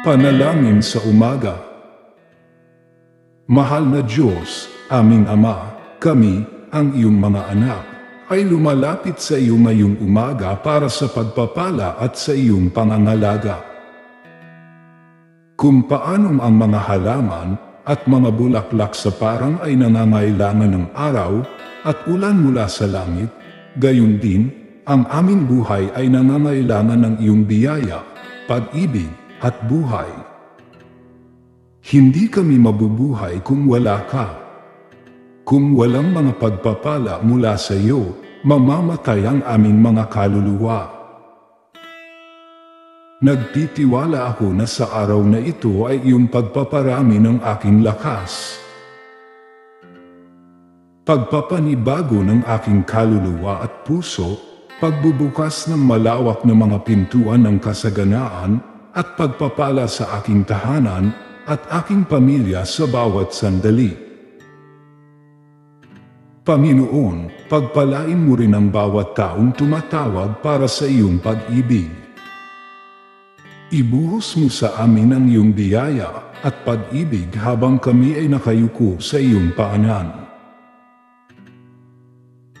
Panalangin sa umaga. Mahal na Diyos, aming Ama, kami, ang iyong mga anak, ay lumalapit sa iyo ngayong umaga para sa pagpapala at sa iyong pangangalaga. Kung paanong ang mga halaman at mga bulaklak sa parang ay nangangailangan ng araw at ulan mula sa langit, gayon din, ang aming buhay ay nangangailangan ng iyong biyaya, pag-ibig, at buhay. Hindi kami mabubuhay kung wala ka. Kung walang mga pagpapala mula sa iyo, mamamatay ang aming mga kaluluwa. Nagtitiwala ako na sa araw na ito ay iyong pagpaparami ng aking lakas. Pagpapanibago ng aking kaluluwa at puso, pagbubukas ng malawak na mga pintuan ng kasaganaan, at pagpapala sa aking tahanan at aking pamilya sa bawat sandali. Panginoon, pagpalain mo rin ang bawat taong tumatawag para sa iyong pag-ibig. Ibuhos mo sa amin ang iyong biyaya at pag-ibig habang kami ay nakayuko sa iyong paanan.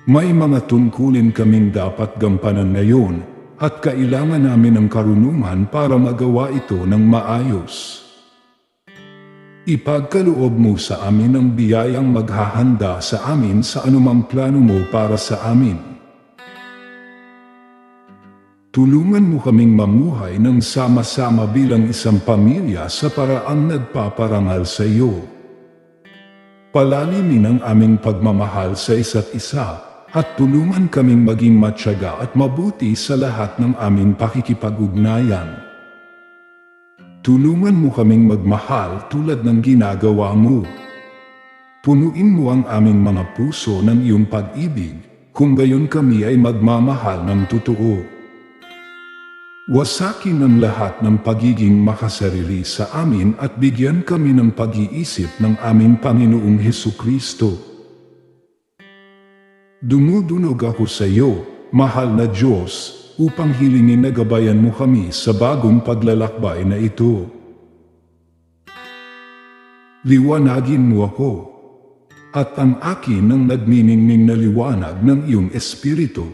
May mga tungkulin kaming dapat gampanan ngayon at kailangan namin ng karunungan para magawa ito ng maayos. Ipagkaloob mo sa amin ang biyayang maghahanda sa amin sa anumang plano mo para sa amin. Tulungan mo kaming mamuhay ng sama-sama bilang isang pamilya sa paraang nagpaparangal sa iyo. Palalimin ang aming pagmamahal sa isa't isa at tulungan kaming maging matyaga at mabuti sa lahat ng aming pakikipag-ugnayan. Tulungan mo kaming magmahal tulad ng ginagawa mo. Punuin mo ang aming mga puso ng iyong pag-ibig, kung gayon kami ay magmamahal ng totoo. Wasakin ang lahat ng pagiging makasarili sa amin at bigyan kami ng pag-iisip ng aming Panginoong Heso Kristo. Dumudunog ako sa iyo, mahal na Diyos, upang hilingin na gabayan mo kami sa bagong paglalakbay na ito. Liwanagin mo ako, at ang akin ang nagniningning na liwanag ng iyong Espiritu.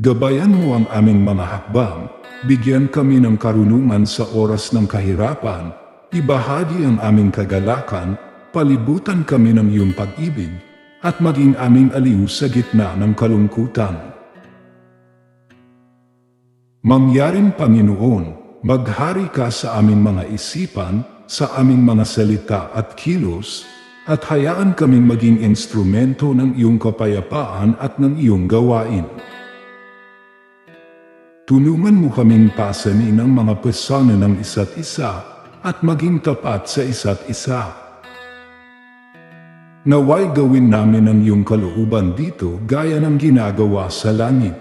Gabayan mo ang aming mga hakbang, bigyan kami ng karunungan sa oras ng kahirapan, ibahagi ang aming kagalakan, palibutan kami ng iyong pag-ibig, at maging aming aliw sa gitna ng kalungkutan. Mangyaring Panginoon, maghari ka sa aming mga isipan, sa aming mga salita at kilos, at hayaan kaming maging instrumento ng iyong kapayapaan at ng iyong gawain. Tulungan mo kaming pasanin ang mga pesana ng isa't isa at maging tapat sa isa't isa. Naway gawin namin ang iyong kalooban dito gaya ng ginagawa sa langit.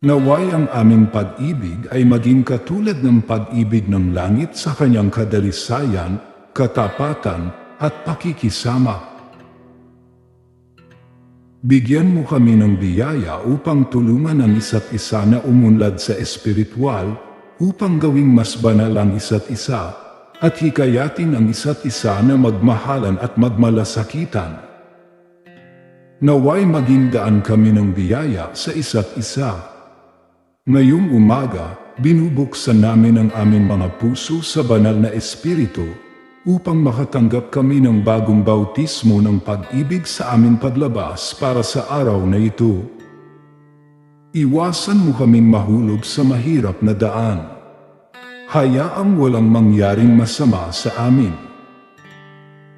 Naway ang aming pag-ibig ay maging katulad ng pag-ibig ng langit sa kanyang kadalisayan, katapatan, at pakikisama. Bigyan mo kami ng biyaya upang tulungan ang isa't isa na umunlad sa espiritual, upang gawing mas banal ang isa't isa, at hikayatin ang isa't isa na magmahalan at magmalasakitan. Naway maging daan kami ng biyaya sa isa't isa. Ngayong umaga, binubuksan namin ang aming mga puso sa banal na espiritu upang makatanggap kami ng bagong bautismo ng pag-ibig sa aming paglabas para sa araw na ito. Iwasan mo kaming mahulog sa mahirap na daan hayaang walang mangyaring masama sa amin.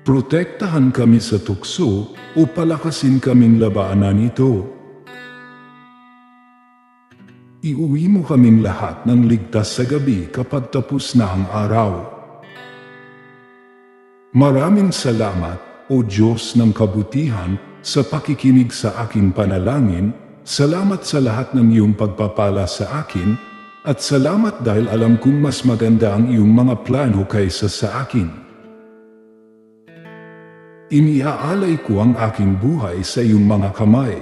Protektahan kami sa tukso o palakasin kaming labanan ito. Iuwi mo kaming lahat ng ligtas sa gabi kapag tapos na ang araw. Maraming salamat, O Diyos ng kabutihan, sa pakikinig sa aking panalangin, salamat sa lahat ng iyong pagpapala sa akin, at salamat dahil alam kong mas maganda ang iyong mga plano kaysa sa akin. Iniaalay ko ang aking buhay sa iyong mga kamay,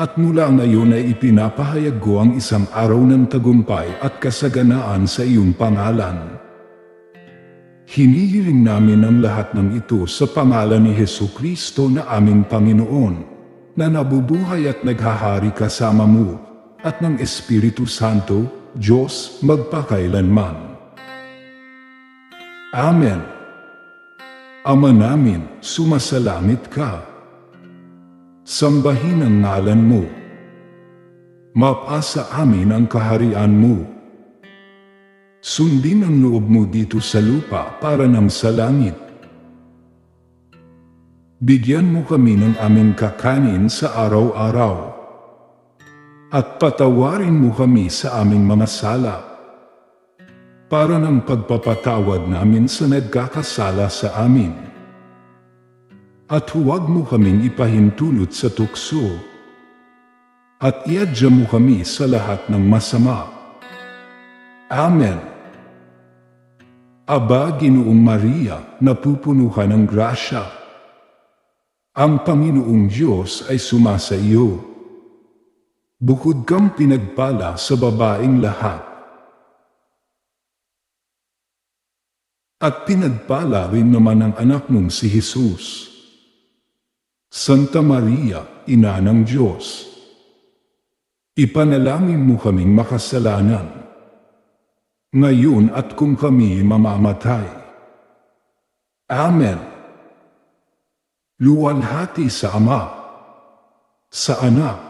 At mula ngayon ay ipinapahayag ko ang isang araw ng tagumpay at kasaganaan sa iyong pangalan. Hinihiling namin ang lahat ng ito sa pangalan ni Heso Kristo na aming Panginoon, na nabubuhay at naghahari kasama mo, at ng Espiritu Santo, Diyos, magpakailanman. Amen. Ama namin, sumasalamit ka. Sambahin ang ngalan mo. Mapasa amin ang kaharian mo. Sundin ang loob mo dito sa lupa para nang sa langit. Bigyan mo kami ng aming kakanin sa araw-araw. At patawarin mo kami sa aming mga sala. Para ng pagpapatawad namin sa nagkakasala sa amin. At huwag mo kaming ipahintulot sa tukso. At iadya mo kami sa lahat ng masama. Amen. Aba, Ginoong Maria, napupuno ka ng grasya. Ang Panginoong Diyos ay sumasa iyo. Bukod kang pinagpala sa babaeng lahat. At pinagpala rin naman ang anak mong si Jesus. Santa Maria, Ina ng Diyos. Ipanalangin mo kaming makasalanan. Ngayon at kung kami mamamatay. Amen. Luwalhati sa Ama, sa Anak,